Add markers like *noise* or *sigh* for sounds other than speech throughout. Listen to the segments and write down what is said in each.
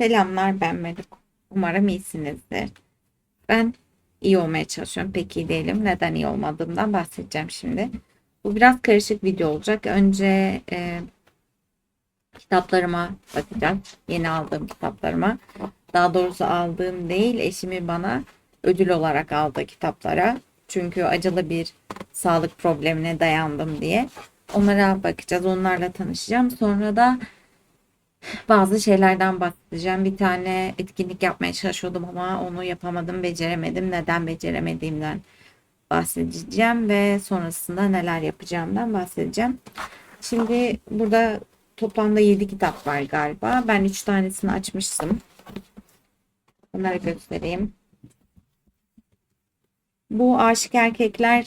Selamlar ben Melek. Umarım iyisinizdir. Ben iyi olmaya çalışıyorum. Pek iyi değilim. Neden iyi olmadığımdan bahsedeceğim şimdi. Bu biraz karışık video olacak. Önce e, kitaplarıma bakacağım. Yeni aldığım kitaplarıma. Daha doğrusu aldığım değil eşimi bana ödül olarak aldığı kitaplara. Çünkü acılı bir sağlık problemine dayandım diye. Onlara bakacağız. Onlarla tanışacağım. Sonra da bazı şeylerden bahsedeceğim. Bir tane etkinlik yapmaya çalışıyordum ama onu yapamadım, beceremedim. Neden beceremediğimden bahsedeceğim ve sonrasında neler yapacağımdan bahsedeceğim. Şimdi burada toplamda 7 kitap var galiba. Ben 3 tanesini açmıştım. Onları göstereyim. Bu Aşık Erkekler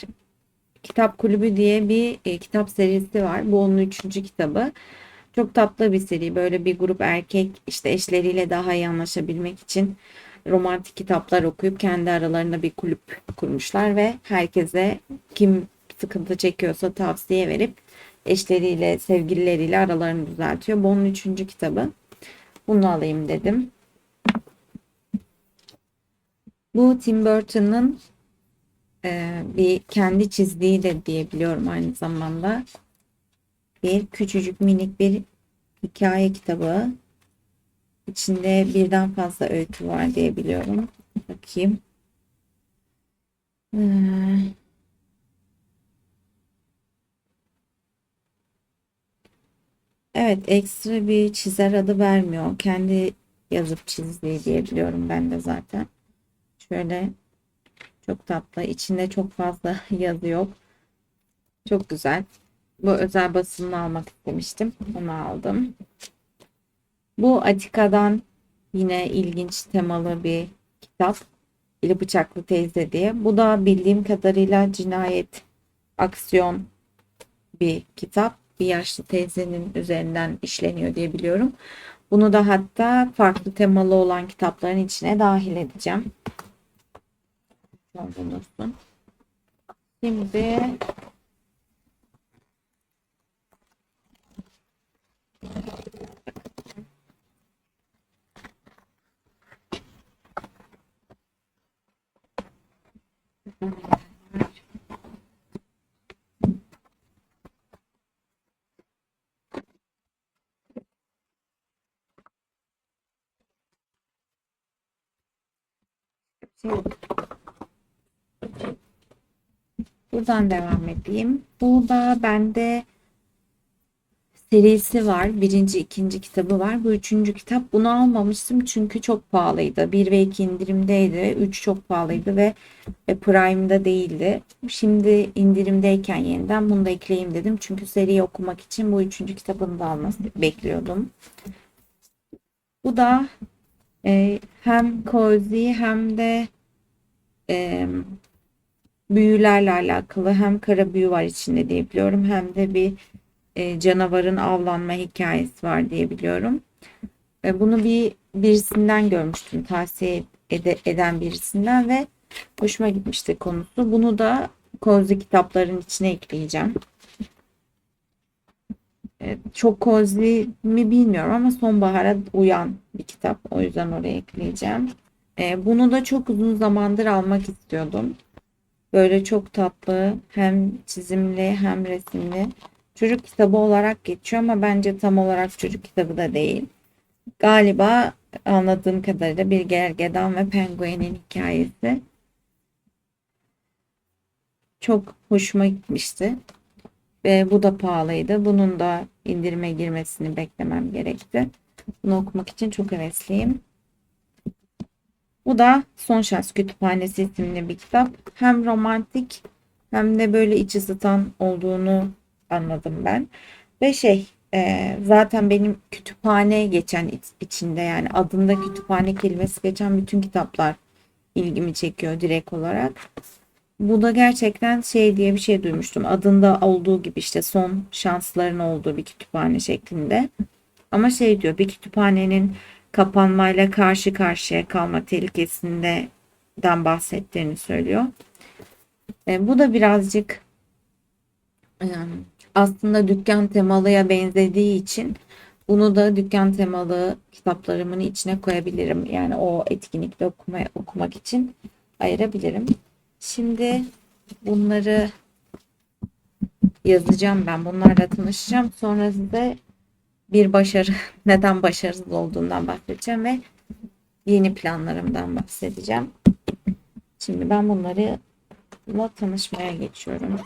Kitap Kulübü diye bir e, kitap serisi var. Bu onun üçüncü kitabı. Çok tatlı bir seri. Böyle bir grup erkek işte eşleriyle daha iyi anlaşabilmek için romantik kitaplar okuyup kendi aralarında bir kulüp kurmuşlar ve herkese kim sıkıntı çekiyorsa tavsiye verip eşleriyle, sevgilileriyle aralarını düzeltiyor. Bu onun üçüncü kitabı. Bunu alayım dedim. Bu Tim Burton'ın e, bir kendi çizdiği de diyebiliyorum aynı zamanda. Bir küçücük minik bir hikaye kitabı. İçinde birden fazla öykü var diye biliyorum. Bakayım. Ee, Evet, ekstra bir çizer adı vermiyor. Kendi yazıp çizdiği diye biliyorum ben de zaten. Şöyle çok tatlı. İçinde çok fazla *laughs* yazı yok. Çok güzel. Bu özel basımını almak istemiştim. Onu aldım. Bu Atika'dan yine ilginç temalı bir kitap. Eli Bıçaklı Teyze diye. Bu da bildiğim kadarıyla cinayet, aksiyon bir kitap. Bir yaşlı teyzenin üzerinden işleniyor diye biliyorum. Bunu da hatta farklı temalı olan kitapların içine dahil edeceğim. Bulunursun. Buradan devam edeyim. Bu da bende serisi var. Birinci, ikinci kitabı var. Bu üçüncü kitap. Bunu almamıştım çünkü çok pahalıydı. 1 ve 2 indirimdeydi. 3 çok pahalıydı ve Prime'da değildi. Şimdi indirimdeyken yeniden bunu da ekleyeyim dedim. Çünkü seriyi okumak için bu üçüncü kitabını da alması bekliyordum. Bu da e, hem cozy hem de e, büyülerle alakalı hem kara büyü var içinde diye biliyorum hem de bir e, canavarın avlanma hikayesi var diye biliyorum. E, bunu bir birisinden görmüştüm tavsiye ede, eden birisinden ve hoşuma gitmişti konusu. Bunu da Cozy kitapların içine ekleyeceğim. E, çok cozy mi bilmiyorum ama sonbahara uyan bir kitap. O yüzden oraya ekleyeceğim. E, bunu da çok uzun zamandır almak istiyordum. Böyle çok tatlı hem çizimli hem resimli. Çocuk kitabı olarak geçiyor ama bence tam olarak çocuk kitabı da değil. Galiba anladığım kadarıyla bir gergedan ve penguenin hikayesi. Çok hoşuma gitmişti. Ve bu da pahalıydı. Bunun da indirime girmesini beklemem gerekti. Bunu okumak için çok hevesliyim. Bu da Son Şans Kütüphanesi isimli bir kitap. Hem romantik hem de böyle iç ısıtan olduğunu anladım ben. Ve şey e, zaten benim kütüphane geçen içinde yani adında kütüphane kelimesi geçen bütün kitaplar ilgimi çekiyor direkt olarak. Bu da gerçekten şey diye bir şey duymuştum. Adında olduğu gibi işte son şansların olduğu bir kütüphane şeklinde. Ama şey diyor bir kütüphanenin kapanmayla karşı karşıya kalma tehlikesinden bahsettiğini söylüyor. E, bu da birazcık e, aslında dükkan temalıya benzediği için Bunu da dükkan temalı kitaplarımın içine koyabilirim. Yani o etkinlikte okumaya, okumak için ayırabilirim. Şimdi bunları yazacağım ben. Bunlarla tanışacağım. Sonra size bir başarı, *laughs* neden başarısız olduğundan bahsedeceğim ve yeni planlarımdan bahsedeceğim. Şimdi ben bunları tanışmaya geçiyorum.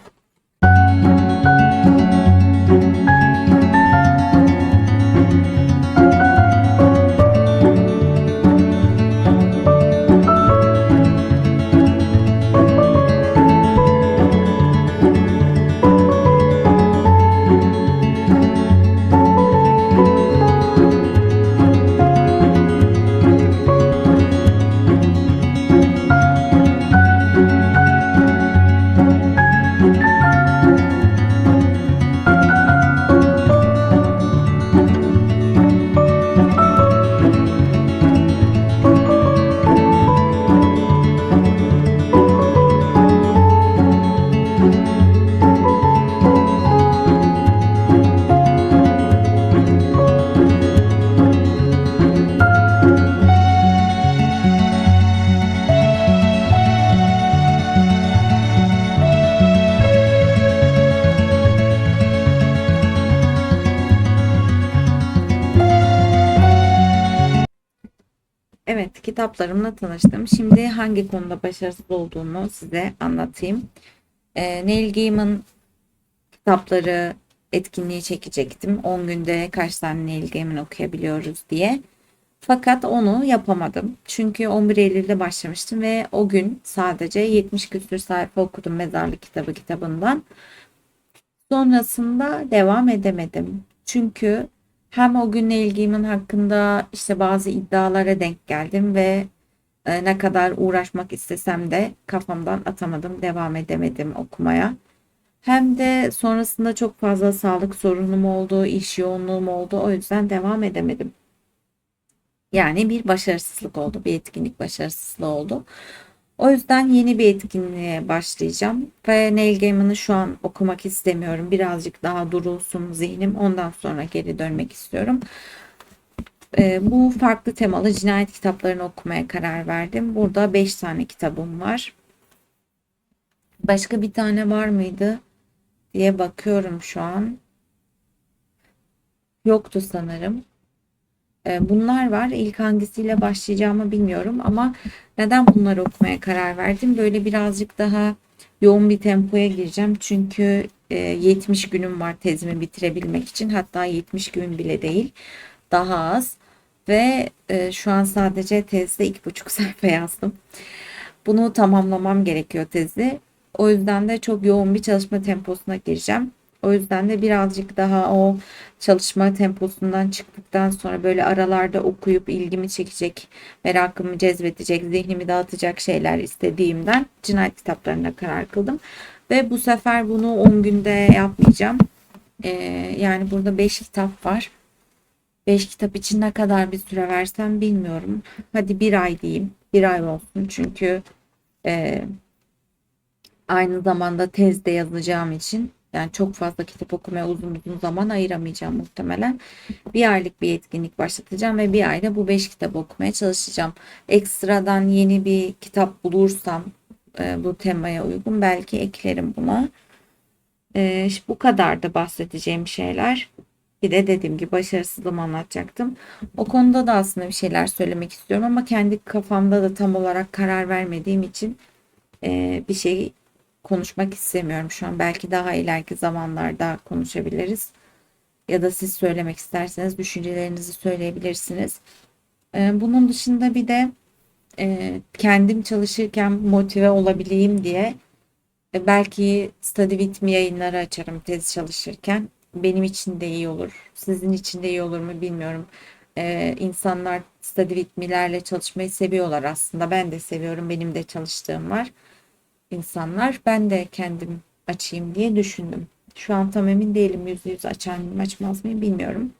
Evet, kitaplarımla tanıştım. Şimdi hangi konuda başarısız olduğumu size anlatayım. Ee, Neil Gaiman kitapları etkinliği çekecektim. 10 günde kaç tane Neil Gaiman okuyabiliyoruz diye. Fakat onu yapamadım. Çünkü 11 Eylül'de başlamıştım ve o gün sadece 70 küsur sayfa okudum Mezarlık Kitabı kitabından. Sonrasında devam edemedim. Çünkü hem o günle ilgimin hakkında işte bazı iddialara denk geldim ve e, ne kadar uğraşmak istesem de kafamdan atamadım, devam edemedim okumaya. Hem de sonrasında çok fazla sağlık sorunum oldu, iş yoğunluğum oldu. O yüzden devam edemedim. Yani bir başarısızlık oldu, bir etkinlik başarısızlığı oldu. O yüzden yeni bir etkinliğe başlayacağım ve Neil Gaiman'ı şu an okumak istemiyorum. Birazcık daha durulsun zihnim. Ondan sonra geri dönmek istiyorum. Ee, bu farklı temalı cinayet kitaplarını okumaya karar verdim. Burada 5 tane kitabım var. Başka bir tane var mıydı diye bakıyorum şu an. Yoktu sanırım. Ee, bunlar var. İlk hangisiyle başlayacağımı bilmiyorum ama neden bunları okumaya karar verdim? Böyle birazcık daha yoğun bir tempoya gireceğim. Çünkü 70 e, günüm var tezimi bitirebilmek için. Hatta 70 gün bile değil. Daha az. Ve e, şu an sadece tezde 2,5 *laughs* sayfa yazdım. Bunu tamamlamam gerekiyor tezi. O yüzden de çok yoğun bir çalışma temposuna gireceğim. O yüzden de birazcık daha o çalışma temposundan çıktıktan sonra böyle aralarda okuyup ilgimi çekecek, merakımı cezbedecek, zihnimi dağıtacak şeyler istediğimden cinayet kitaplarına karar kıldım. Ve bu sefer bunu 10 günde yapmayacağım. Ee, yani burada 5 kitap var. 5 kitap için ne kadar bir süre versem bilmiyorum. Hadi bir ay diyeyim. Bir ay olsun çünkü e, aynı zamanda tezde yazacağım için yani çok fazla kitap okumaya uzun uzun zaman ayıramayacağım muhtemelen. Bir aylık bir etkinlik başlatacağım ve bir ayda bu beş kitap okumaya çalışacağım. Ekstradan yeni bir kitap bulursam e, bu temaya uygun belki eklerim buna. E, bu kadar da bahsedeceğim şeyler. Bir de dediğim gibi başarısızlığımı anlatacaktım. O konuda da aslında bir şeyler söylemek istiyorum ama kendi kafamda da tam olarak karar vermediğim için e, bir şey konuşmak istemiyorum şu an. Belki daha ileriki zamanlarda konuşabiliriz. Ya da siz söylemek isterseniz düşüncelerinizi söyleyebilirsiniz. Ee, bunun dışında bir de e, kendim çalışırken motive olabileyim diye e, belki Study With Me yayınları açarım tez çalışırken. Benim için de iyi olur. Sizin için de iyi olur mu bilmiyorum. Ee, insanlar Study With Me'lerle çalışmayı seviyorlar aslında. Ben de seviyorum. Benim de çalıştığım var insanlar. Ben de kendim açayım diye düşündüm. Şu an tam emin değilim yüzde yüz açar mıyım açmaz mıyım bilmiyorum.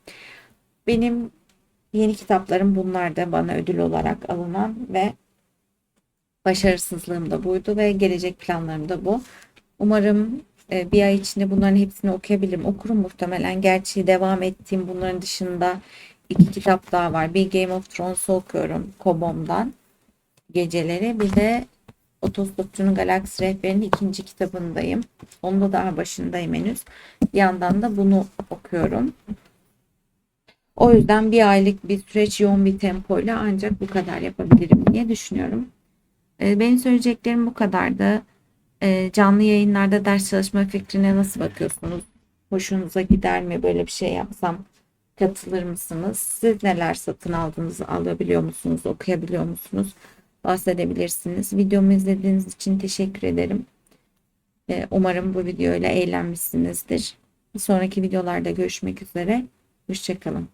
Benim yeni kitaplarım bunlar da bana ödül olarak alınan ve başarısızlığım da buydu ve gelecek planlarım da bu. Umarım e, bir ay içinde bunların hepsini okuyabilirim. Okurum muhtemelen. Gerçi devam ettiğim bunların dışında iki kitap daha var. Bir Game of Thrones'u okuyorum Kobom'dan geceleri. Bir de Otostopçunun Galaksi Rehberi'nin ikinci kitabındayım. Onda daha başındayım henüz. Bir yandan da bunu okuyorum. O yüzden bir aylık bir süreç yoğun bir tempoyla ancak bu kadar yapabilirim diye düşünüyorum. Ee, Benim söyleyeceklerim bu kadardı. Ee, Canlı yayınlarda ders çalışma fikrine nasıl bakıyorsunuz? Hoşunuza gider mi böyle bir şey yapsam? Katılır mısınız? Siz neler satın aldınız? Alabiliyor musunuz? Okuyabiliyor musunuz? Bahsedebilirsiniz. Videomu izlediğiniz için teşekkür ederim. Umarım bu videoyla eğlenmişsinizdir. Bir sonraki videolarda görüşmek üzere. Hoşçakalın.